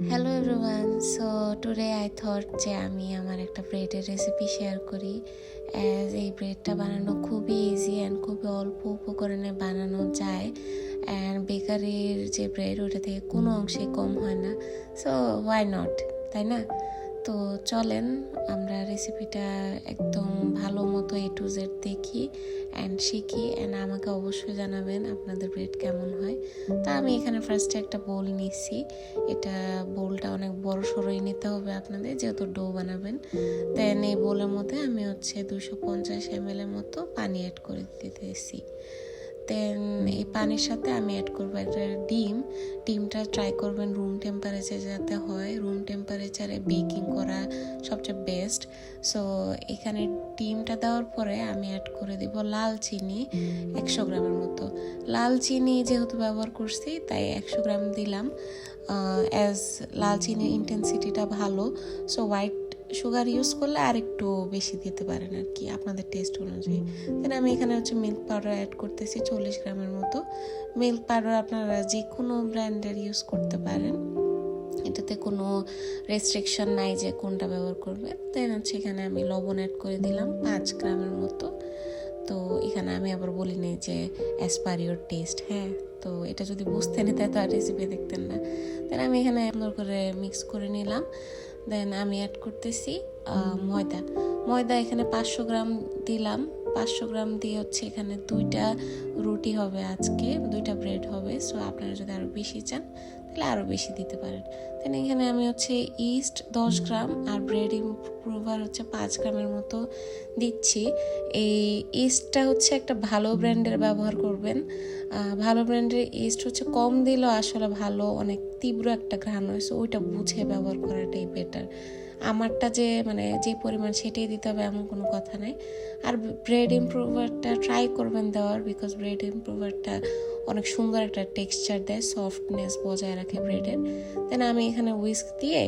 Hello everyone so today I thought যে আমি আমার একটা ব্রেডের রেসিপি শেয়ার করি অ্যাজ এই ব্রেডটা বানানো খুবই ইজি অ্যান্ড খুবই অল্প উপকরণে বানানো যায় অ্যান্ড বেকারির যে ব্রেড ওটা থেকে কোনো অংশে কম হয় না। সো ওয়াই নট তাই না? তো চলেন, আমরা রেসিপিটা একদম ভালো মতো এ টু জেড দেখি অ্যান্ড শিখি অ্যান্ড আমাকে অবশ্যই জানাবেন আপনাদের ব্রেড কেমন হয়। তা আমি এখানে ফার্স্টে একটা বোল নিচ্ছি এটা বোলটা অনেক বড় সড়োই নিতে হবে আপনাদের, যেহেতু ডো বানাবেন। দেন এই বোলের মধ্যে আমি হচ্ছে দুশো পঞ্চাশ এম মতো পানি অ্যাড করে দিতেছি। দেন এই পানির সাথে আমি অ্যাড করব একটা ডিম। ডিমটা ট্রাই করবেন রুম টেম্পারেচার যাতে হয়। রুম টেম্পারেচারে বেকিং করা সবচেয়ে বেস্ট সো এখানে ডিমটা দেওয়ার পরে আমি অ্যাড করে দিব লাল চিনি, একশো গ্রামের মতো। লাল চিনি যেহেতু ব্যবহার করছি, তাই একশো গ্রাম দিলাম। অ্যাজ লাল চিনির ইন্টেন্সিটিটা ভালো। সো হোয়াইট সুগার ইউজ করলে আর একটু বেশি দিতে পারেন আর কি আপনাদের টেস্ট অনুযায়ী। দেন আমি এখানে হচ্ছে মিল্ক পাউডার অ্যাড করতেছি চল্লিশ গ্রামের মতো। মিল্ক পাউডার আপনারা যে কোনো ব্র্যান্ডের ইউজ করতে পারেন। এটাতে কোনো রেস্ট্রিকশন নাই যে কোনটা ব্যবহার করবে। দেন হচ্ছে এখানে আমি লবণ অ্যাড করে দিলাম পাঁচ গ্রামের মতো। তো এখানে আমি আবার বলি নেই যে অ্যাজ পার ইউর টেস্ট হ্যাঁ? তো এটা যদি বুঝতে নিতে তো আর রেসিপি দেখতেন না। দেন আমি এখানে সুন্দর করে মিক্স করে নিলাম। দেন আমি অ্যাড করতেছি ময়দা। ময়দা এখানে পাঁচশো গ্রাম দিলাম। পাঁচশো গ্রাম দিয়ে হচ্ছে এখানে দুইটা রুটি হবে আজকে, দুইটা ব্রেড হবে। সো আপনারা যদি আরও বেশি চান, তাহলে আরও বেশি দিতে পারেন। দেন এখানে আমি হচ্ছে ইস্ট দশ গ্রাম আর ব্রেড ইম্প্রুভার হচ্ছে পাঁচ গ্রামের মতো দিচ্ছি। এই ইস্টটা হচ্ছে একটা ভালো ব্র্যান্ডের ব্যবহার করবেন। ভালো ব্র্যান্ডের ইস্ট হচ্ছে কম দিলেও আসলে ভালো, অনেক তীব্র একটা ঘ্রাণ হয়েছে ওইটা বুঝে ব্যবহার করাটাই বেটার আমারটা যে মানে যে পরিমাণ সেটাই দিতে হবে এমন কোনো কথা নেই। আর ব্রেড ইম্প্রুভারটা ট্রাই করবেন দেওয়ার বিকজ ব্রেড ইম্প্রুভারটা অনেক সুন্দর একটা টেক্সচার দেয় সফটনেস বজায় রাখে ব্রেডের দেন আমি এখানে উইস্ক দিয়ে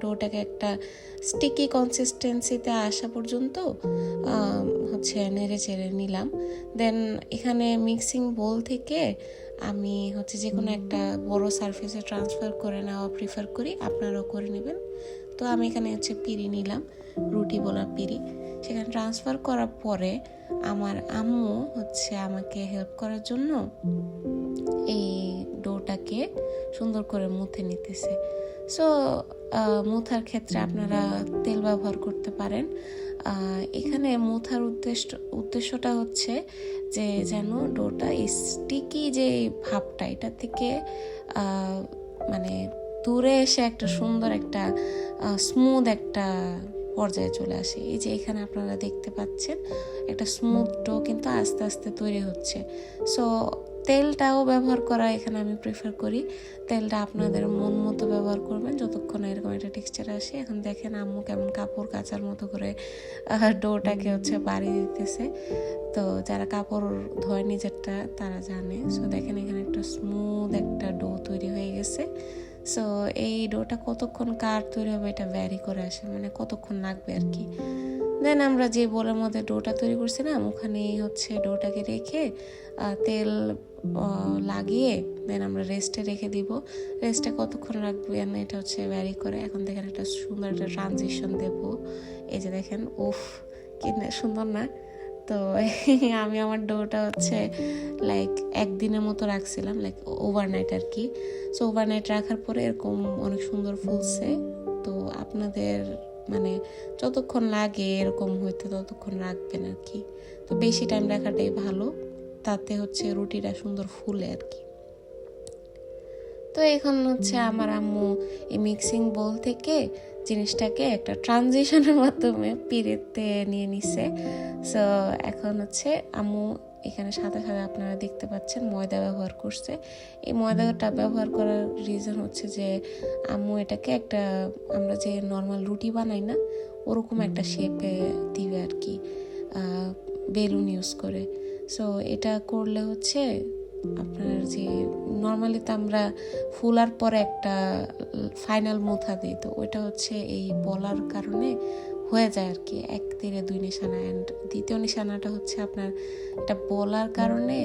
ডোটাকে একটা স্টিকি কনসিস্টেন্সিতে আসা পর্যন্ত হচ্ছে নেড়ে চেড়ে নিলাম। দেন এখানে মিক্সিং বোল থেকে আমি হচ্ছে যে কোনো একটা বড় সারফেসে ট্রান্সফার করে নেওয়া প্রিফার করি, আপনারাও করে নেবেন। তো আমি এখানে হচ্ছে পিড়ি নিলাম, রুটি বলার পিড়ি। সেখানে ট্রান্সফার করার পরে আমার আম্মু হচ্ছে আমাকে হেল্প করার জন্য এই ডোটাকে সুন্দর করে মুথে নিতেছে। সো মুথার ক্ষেত্রে আপনারা তেল ব্যবহার করতে পারেন। এখানে মুথার উদ্দেশ্য, উদ্দেশ্যটা হচ্ছে যে যেন ডোটা স্টিকি যে ভাবটা, এটা থেকে মানে দূরে এসে একটা সুন্দর একটা স্মুথ একটা পর্যায়ে চলে আসে। এই যে এখানে আপনারা দেখতে পাচ্ছেন, একটা স্মুথ ডো কিন্তু আস্তে আস্তে তৈরি হচ্ছে। সো তেলটাও ব্যবহার করা এখানে আমি প্রেফার করি। তেলটা আপনাদের মন মতো ব্যবহার করবেন, যতক্ষণ এরকম একটা টেক্সচার আসে। এখন দেখেন আম্মু কেমন কাপড় কাচার মতো করে ডোটাকে হচ্ছে বাড়ি দিতেছে। তো যারা কাপড় ধোয় নিজেরটা, তারা জানে। সো দেখেন এখানে একটা স্মুথ একটা ডো তৈরি হয়ে গেছে। সো এই ডোটা কতক্ষণ কার তৈরি হবে এটা ভ্যারি করে আসে মানে কতক্ষণ লাগবে আর কি। দেন আমরা যে বোলের মধ্যে ডোটা তৈরি করছিলাম ওখানে হচ্ছে ডোটাকে রেখে তেল লাগিয়ে দেন আমরা রেস্টে রেখে দিব। রেস্টে কতক্ষণ রাখবেন এটা হচ্ছে ভ্যারি করে। এখন দেখেন একটা সুন্দর একটা ট্রানজিশন দেব। এই যে দেখেন, উফ, কি সুন্দর না? তো আমি আমার ডোটা হচ্ছে লাইক একদিনের মতো রাখছিলাম লাইক ওভারনাইট আর কি সো ওভারনাইট রাখার পরে এরকম অনেক সুন্দর ফুলছে। তো আপনাদের মানে যতক্ষণ লাগে এরকম হইতে ততক্ষণ রাখবেন আর কি তো বেশি টাইম রাখাটাই ভালো। তাতে হচ্ছে রুটিটা সুন্দর ফুলে আর কি তো এখন হচ্ছে আমার আম্মু এই মিক্সিং বোল থেকে জিনিসটাকে একটা ট্রানজিশনের মাধ্যমে পিড়েতে নিয়ে নিছে। সো এখন হচ্ছে আম্মু এখানে সাথে সাথে আপনারা দেখতে পাচ্ছেন ময়দা ব্যবহার করছে। এই ময়দাটা ব্যবহার করার রিজন হচ্ছে যে আম্মু এটাকে একটা, আমরা যে নর্মাল রুটি বানাই না, ওরকম একটা শেপে দিবে আর কি বেলুন ইউজ করে। সো এটা করলে হচ্ছে আপনার যে নর্মালি তো আমরা ফুলার পরে একটা ফাইনাল মুথা দিই, তো ওইটা হচ্ছে এই বলার কারণে হয়ে যায় আর কি, এক তীরে দুই নিশানা অ্যান্ড দ্বিতীয় নিশানাটা হচ্ছে আপনার এটা বলার কারণে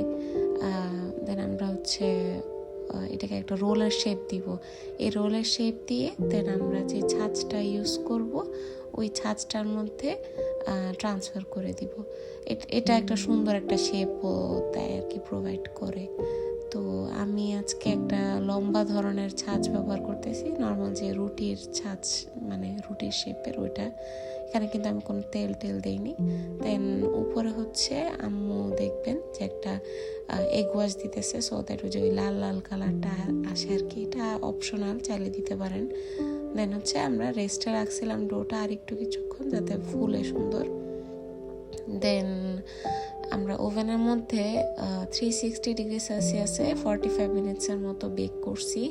দেন আমরা হচ্ছে এটাকে একটা রোলের শেপ দিব। এই রোলের শেপ দিয়ে দেন আমরা যে ছাঁচটা ইউজ করব, ওই ছাঁচটার মধ্যে ট্রান্সফার করে দিব। এট- একটা সুন্দর একটা শেপও দেয় আর কি প্রোভাইড করে। তো আমি আজকে একটা লম্বা ধরনের ছাঁচ ব্যবহার করতেছি নর্মাল যে রুটির ছাঁচ মানে রুটির শেপের ওইটা। এখানে কিন্তু আমি কোনো তেল টেল দেইনি। দেন উপরে হচ্ছে আম্মু দেখবেন যে একটা এগ ওয়াশ দিতেছে সো দ্যাট ওই যে ওই লাল লাল কালারটা আসে আর কি। এটা অপশনাল চাইলে দিতে পারেন। দেন হচ্ছে আমরা রেস্টে রাখছিলাম ডোটা আর একটু কিছুক্ষণ যাতে ফুলে সুন্দর। দেন আমরা ওভেনের মধ্যে থ্রি সিক্সটি ডিগ্রি সেলসিয়াসে ফর্টি ফাইভ মিনিটসের মতো বেক করছি।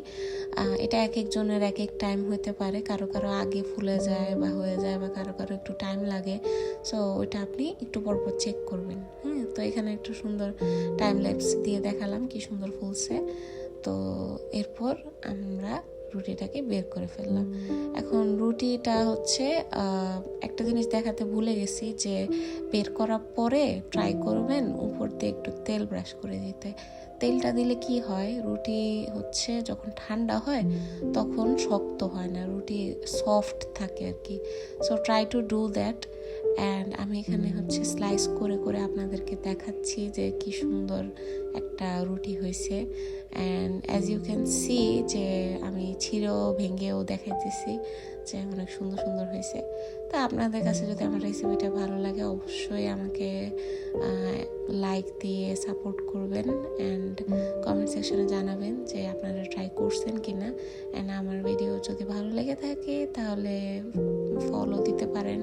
এটা এক একজনের এক এক টাইম হতে পারে। কারও কারও আগে ফুলে যায় বা হয়ে যায় বা কারও কারও একটু টাইম লাগে। সো ওইটা আপনি একটু পর পর চেক করবেন। হ্যাঁ তো এখানে একটু সুন্দর টাইম ল্যাপস দিয়ে দেখালাম কি সুন্দর ফুলছে। তো এরপর আমরা রুটিটাকে বের করে ফেললাম। এখন রুটিটা হচ্ছে একটা জিনিস দেখাতে ভুলে গেছি যে বের করার পরে ট্রাই করবেন উপর দিয়ে একটু তেল ব্রাশ করে দিতে। তেলটা দিলে কি হয়? রুটি হচ্ছে যখন ঠান্ডা হয়, তখন শক্ত হয় না, রুটি সফট থাকে আর কি। So try to do that and আমি এখানে হচ্ছে স্লাইস করে করে আপনাদেরকে দেখাচ্ছি যে কি সুন্দর একটা রুটি হয়েছে। And as you can see যে আমি ছিঁড়েও, ভেঙেও দেখাইতেছি যে অনেক সুন্দর সুন্দর হয়েছে। তা আপনাদের কাছে যদি আমার রেসিপিটা ভালো লাগে, অবশ্যই আমাকে লাইক দিয়ে সাপোর্ট করবেন। অ্যান্ড কমেন্ট সেকশনে জানাবেন যে আপনারা ট্রাই করছেন কি না অ্যান্ড আমার ভিডিও যদি ভালো লেগে থাকে, তাহলে ফলো দিতে পারেন।